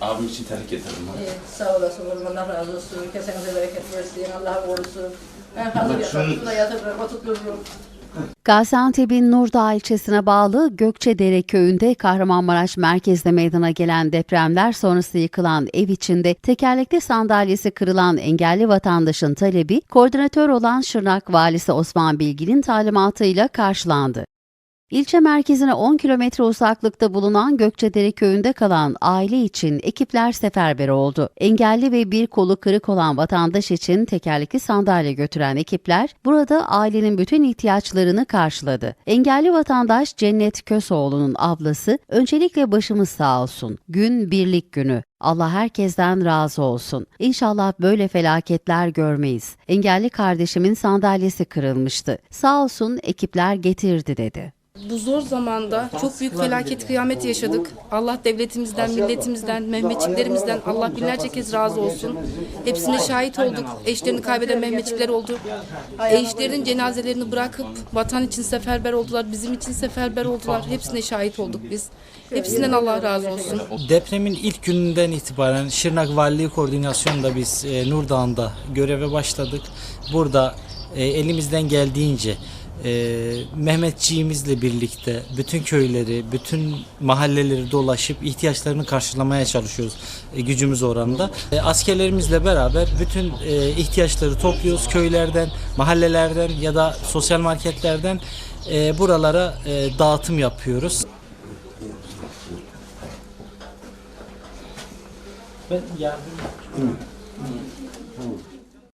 Abim için terlik getirdim. Evet, sağ olasın oğlum. Allah razı olsun. Kesenize bereket versin. Allah korusun. Ben hazır yatarım. Şurada yatırırım, oturturum. Gaziantep'in Nurdağ ilçesine bağlı Gökçedere köyünde Kahramanmaraş merkezde meydana gelen depremler sonrası yıkılan ev içinde tekerlekli sandalyesi kırılan engelli vatandaşın talebi koordinatör olan Şırnak Valisi Osman Bilgin'in talimatıyla karşılandı. İlçe merkezine 10 kilometre uzaklıkta bulunan Gökçedere köyünde kalan aile için ekipler seferber oldu. Engelli ve bir kolu kırık olan vatandaş için tekerlekli sandalye götüren ekipler burada ailenin bütün ihtiyaçlarını karşıladı. Engelli vatandaş Cennet Kösoğlu'nun ablası öncelikle başımız sağ olsun. Gün birlik günü. Allah herkesten razı olsun. İnşallah böyle felaketler görmeyiz. Engelli kardeşimin sandalyesi kırılmıştı. Sağ olsun ekipler getirdi dedi. Bu zor zamanda çok büyük felaket kıyamet yaşadık. Allah devletimizden, milletimizden, Mehmetçiklerimizden Allah binlerce kez razı olsun. Hepsine şahit olduk. Eşlerini kaybeden Mehmetçikler oldu. Eşlerinin cenazelerini bırakıp vatan için seferber oldular, bizim için seferber oldular. Hepsine şahit olduk biz. Hepsinden Allah razı olsun. Depremin ilk gününden itibaren Şırnak Valiliği Koordinasyonu'nda biz e, Nurdağ'ında göreve başladık. Burada e, elimizden geldiğince e, Mehmetçiğimizle birlikte bütün köyleri, bütün mahalleleri dolaşıp ihtiyaçlarını karşılamaya çalışıyoruz e, gücümüz oranında. E, askerlerimizle beraber bütün e, ihtiyaçları topluyoruz köylerden, mahallelerden ya da sosyal marketlerden e, buralara e, dağıtım yapıyoruz. Ben yardım